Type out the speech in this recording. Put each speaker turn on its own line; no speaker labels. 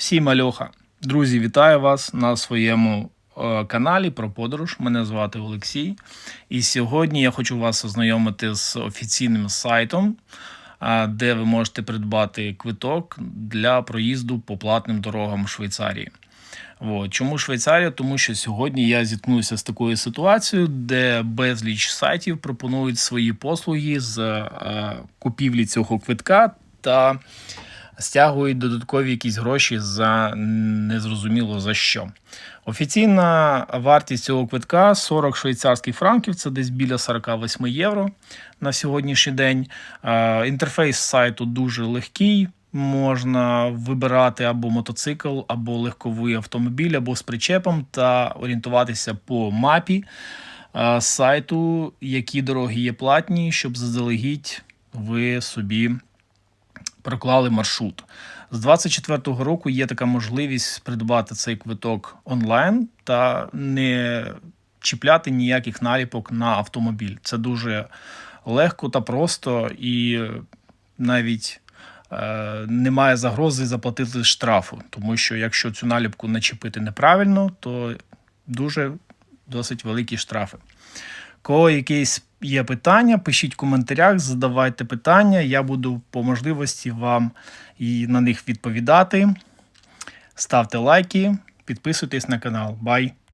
Всім альоха. Друзі, вітаю вас на своєму е, каналі про подорож. Мене звати Олексій. І сьогодні я хочу вас ознайомити з офіційним сайтом, де ви можете придбати квиток для проїзду по платним дорогам Швейцарії. От. Чому Швейцарія? Тому що сьогодні я зіткнувся з такою ситуацією, де безліч сайтів пропонують свої послуги з е, купівлі цього квитка та стягують додаткові якісь гроші за незрозуміло за що. Офіційна вартість цього квитка 40 швейцарських франків, це десь біля 48 євро на сьогоднішній день. Інтерфейс сайту дуже легкий. Можна вибирати або мотоцикл, або легковий автомобіль, або з причепом та орієнтуватися по мапі сайту, які дороги є платні, щоб заздалегідь ви собі проклали маршрут. З 24-го року є така можливість придбати цей квиток онлайн та не чіпляти ніяких наліпок на автомобіль. Це дуже легко та просто, і навіть е, немає загрози заплатити штрафу, тому що якщо цю наліпку начепити неправильно, то дуже досить великі штрафи. Кого якісь є питання, пишіть в коментарях, задавайте питання. Я буду по можливості вам і на них відповідати. Ставте лайки, підписуйтесь на канал. Бай!